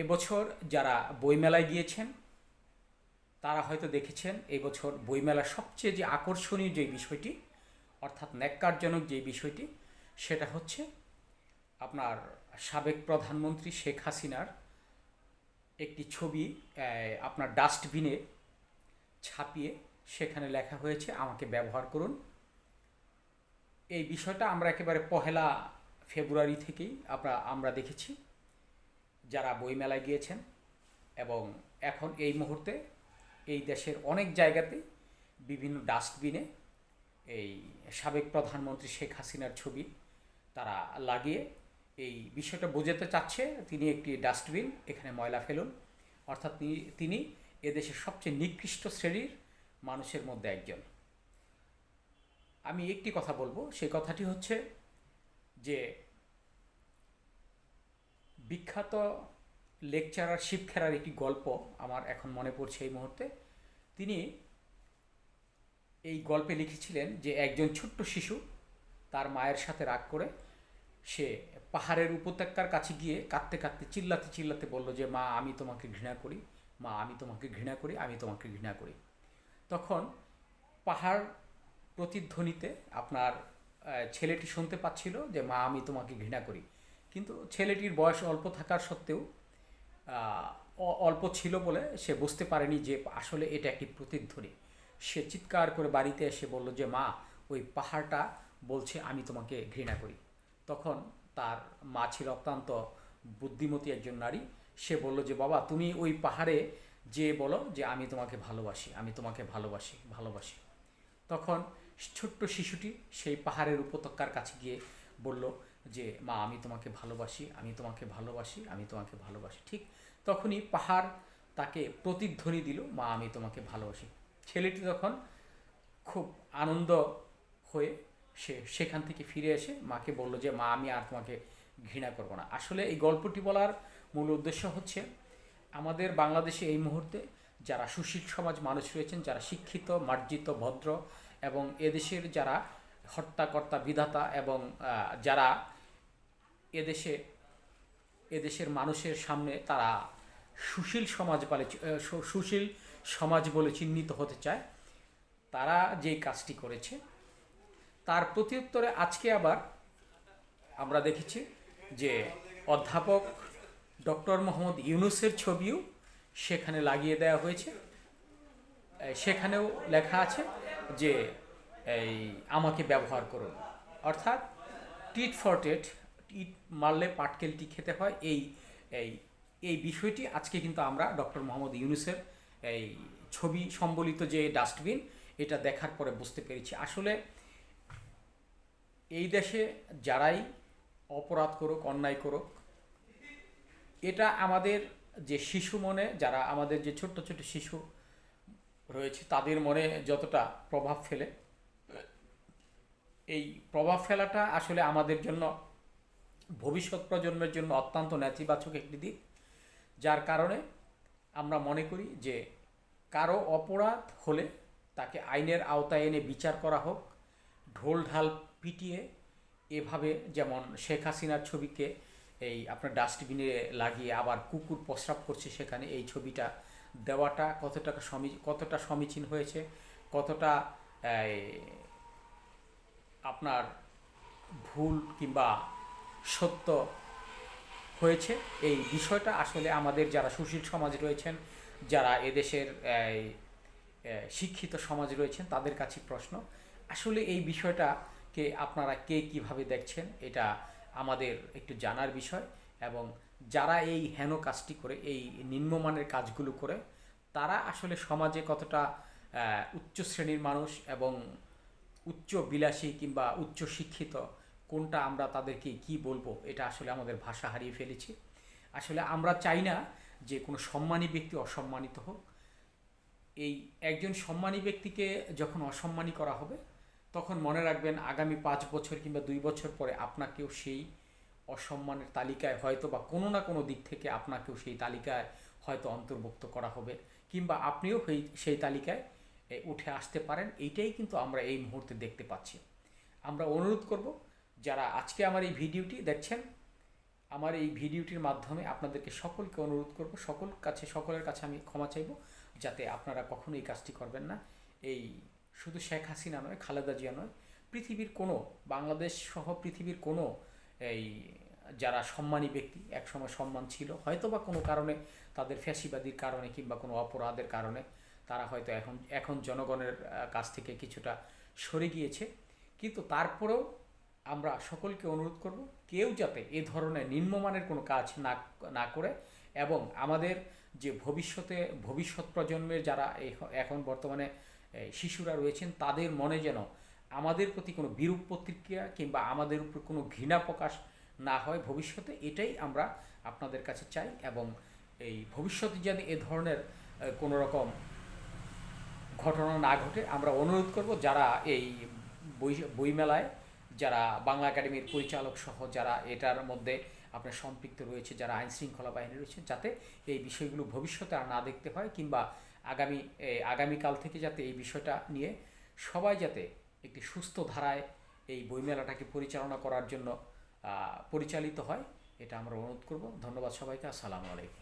এবছর যারা বইমেলায় গিয়েছেন, তারা হয়তো দেখেছেন এবছর বইমেলার সবচেয়ে যে আকর্ষণীয় যে বিষয়টি, অর্থাৎ ন্যাক্কারজনক যে বিষয়টি, সেটা হচ্ছে আপনার সাবেক প্রধানমন্ত্রী শেখ হাসিনার একটি ছবি আপনার ডাস্টবিনে ছাপিয়ে সেখানে লেখা হয়েছে, আমাকে ব্যবহার করুন। এই বিষয়টা আমরা একেবারে পহেলা ফেব্রুয়ারি থেকেই আমরা আমরা দেখেছি। যারা বইমেলায় গিয়েছেন এবং এখন এই মুহূর্তে এই দেশের অনেক জায়গাতে বিভিন্ন ডাস্টবিনে এই সাবেক প্রধানমন্ত্রী শেখ হাসিনার ছবি তারা লাগিয়ে এই বিষয়টা বোঝাতে চাচ্ছে। তিনি একটি ডাস্টবিন, এখানে ময়লা ফেলুন। অর্থাৎ তিনি এদেশের সবচেয়ে নিকৃষ্ট শ্রেণির মানুষের মধ্যে একজন। আমি একটি কথা বলব সেই কথাটি হচ্ছে যে বিখ্যাত লেকচারার শিবখেরার একটি গল্প আমার এখন মনে পড়ছে এই মুহূর্তে। তিনি এই গল্পে লিখেছিলেন যে একজন ছোট্ট শিশু তার মায়ের সাথে রাগ করে সে পাহাড়ের উপত্যকার কাছে গিয়ে কাঁদতে কাঁদতে, চিল্লাতে চিল্লাতে বলল যে, মা, আমি তোমাকে ঘৃণা করি। মা, আমি তোমাকে ঘৃণা করি, আমি তোমাকে ঘৃণা করি। তখন পাহাড় প্রতিধ্বনিতে আপনার ছেলেটি শুনতে পাচ্ছিল যে, মা, আমি তোমাকে ঘৃণা করি। কিন্তু ছেলেটির বয়স অল্প থাকার সত্ত্বেও অল্প ছিল বলে সে বুঝতে পারেনি যে আসলে এটা একটি প্রতিধ্বনি। সে চিৎকার করে বাড়িতে এসে বলল যে, মা, ওই পাহাড়টা বলছে আমি তোমাকে ঘৃণা করি। তখন তার মা ছিল অত্যন্ত বুদ্ধিমতী একজন নারী। সে বলল যে, বাবা, তুমি ওই পাহাড়ে যে বলো যে আমি তোমাকে ভালোবাসি, আমি তোমাকে ভালোবাসি ভালোবাসি। তখন ছোট্ট শিশুটি সেই পাহাড়ের উপত্যকার কাছে গিয়ে বলল যে, মা, আমি তোমাকে ভালোবাসি, আমি তোমাকে ভালোবাসি, আমি তোমাকে ভালোবাসি। ঠিক তখনই পাহাড় তাকে প্রতিধ্বনি দিল, মা, আমি তোমাকে ভালোবাসি। ছেলেটি তখন খুব আনন্দ হয়ে সে, সেখান থেকে ফিরে এসে মাকে বলল যে, মা, আমি আর তোমাকে ঘৃণা করব না। আসলে এই গল্পটি বলার মূল উদ্দেশ্য হচ্ছে, আমাদের বাংলাদেশে এই মুহূর্তে যারা সুশীল সমাজ মানুষ রয়েছেন, যারা শিক্ষিত, মার্জিত, ভদ্র এবং এদেশের যারা হত্যাকর্তা, বিধাতা এবং যারা এদেশে, এদেশের মানুষের সামনে তারা সুশীল সমাজ বলে সুশীল সমাজ বলে চিহ্নিত হতে চায়। তারা যেই কাজটি করেছে, তার প্রত্যুত্তরে আজকে আবার আমরা দেখেছি যে অধ্যাপক ডক্টর মোহাম্মদ ইউনুসের ছবিও সেখানে লাগিয়ে দেওয়া হয়েছে। সেখানেও লেখা আছে যে, এই, আমাকে ব্যবহার করুন। অর্থাৎ টিট ফর টেট টিট মারলে পাটকেলটি খেতে হয়। এই এই এই বিষয়টি আজকে কিন্তু আমরা ডক্টর মোহাম্মদ ইউনুসের এই ছবি সম্বলিত যে ডাস্টবিন, এটা দেখার পরে বুঝতে পেরেছি। আসলে এই দেশে যারাই অপরাধ করুক, অন্যায় করুক, এটা আমাদের যে শিশু মনে, যারা আমাদের যে ছোট্ট ছোট্ট শিশু রয়েছে, তাদের মনে যতটা প্রভাব ফেলে। এই প্রভাব ফেলাটা আসলে আমাদের জন্য ভবিষ্যৎ প্রজন্মের জন্য অত্যন্ত নেতিবাচক একটি দিক, যার কারণে আমরা মনে করি যে কারও অপরাধ হলে তাকে আইনের আওতায় এনে বিচার করা হোক, ঢোল ঢাল পিটিয়ে এভাবে যেমন শেখ হাসিনার ছবিকে এই আপনার ডাস্টবিনে লাগিয়ে আবার কুকুর প্রস্রাব করছে সেখানে, এই ছবিটা দেওয়াটা কতটা সমী, কতটা সমীচীন হয়েছে, কতটা আপনার ভুল কিংবা সত্য হয়েছে। এই বিষয়টা আসলে আমাদের যারা সুশীল সমাজ রয়েছেন, যারা এদেশের শিক্ষিত সমাজ রয়েছেন, তাদের কাছে প্রশ্ন, আসলে এই বিষয়টাকে আপনারা কে কীভাবে দেখছেন, এটা আমাদের একটু জানার বিষয় এবং যারা এই হেন কাজটি করে, এই নিম্নমানের কাজগুলো করে, তারা আসলে সমাজে কতটা উচ্চ শ্রেণির মানুষ এবং উচ্চ বিলাসী কিংবা উচ্চ শিক্ষিত কোনটা আমরা তাদেরকে কি বলব, এটা আসলে আমাদের ভাষা হারিয়ে ফেলেছি। আসলে আমরা চাই না যে কোনো সম্মানী ব্যক্তি অসম্মানিত হোক। এই একজন সম্মানী ব্যক্তিকে যখন অসম্মানী করা হবে, তখন মনে রাখবেন আগামী পাঁচ বছর কিংবা দুই বছর পরে আপনাকেও সেই অসম্মানের তালিকায় হয়তো বা কোনো না কোনো দিক থেকে আপনাকেও সেই তালিকায় হয়তো অন্তর্ভুক্ত করা হবে কিংবা আপনিও সেই সেই তালিকায় উঠে আসতে পারেন। এইটাই কিন্তু আমরা এই মুহূর্তে দেখতে পাচ্ছি। আমরা অনুরোধ করব যারা আজকে আমার এই ভিডিওটি দেখছেন, আমার এই ভিডিওটির মাধ্যমে আপনাদেরকে সকলকে অনুরোধ করব, সকল কাছে, সকলের কাছে আমি ক্ষমা চাইব, যাতে আপনারা কখনো এই কাজটি করবেন না। এই শুধু শেখ হাসিনা নয়, খালেদা জিয়া নয়, পৃথিবীর কোনো, বাংলাদেশ সহ পৃথিবীর কোনো এই যারা সম্মানী ব্যক্তি, একসময় সম্মান ছিল হয়তো বা কোনো কারণে তাদের ফ্যাসিবাদীর কারণে কিংবা কোনো অপরাধের কারণে তারা হয়তো এখন এখন জনগণের কাছ থেকে কিছুটা সরে গিয়েছে। কিন্তু তারপরেও আমরা সকলকে অনুরোধ করব, কেউ যাতে এ ধরনের নিম্নমানের কোনো কাজ না না করে এবং আমাদের যে ভবিষ্যতে, ভবিষ্যৎ প্রজন্মের যারা এখন বর্তমানে শিশুরা রয়েছেন, তাদের মনে যেন আমাদের প্রতি কোনো বিরূপ প্রতিক্রিয়া কিংবা আমাদের উপর কোনো ঘৃণা প্রকাশ না হয় ভবিষ্যতে, এটাই আমরা আপনাদের কাছে চাই এবং এই ভবিষ্যতে যেন এ ধরনের কোনো রকম ঘটনা না ঘটে, আমরা অনুরোধ করব যারা এই বই, বইমেলায় যারা বাংলা একাডেমির পরিচালক সহ যারা এটার মধ্যে আপনার সম্পৃক্ত রয়েছে, যারা আইন শৃঙ্খলা বাহিনী রয়েছে, যাতে এই বিষয়গুলো ভবিষ্যতে আর না দেখতে হয় কিংবা আগামী আগামীকাল থেকে যাতে এই বিষয়টা নিয়ে সবাই যাতে একটি সুস্থ ধারায় এই বইমেলাটাকে পরিচালনা করার জন্য পরিচালিত হয়, এটা আমরা অনুরোধ করব। ধন্যবাদ সবাইকে। আসসালামু আলাইকুম।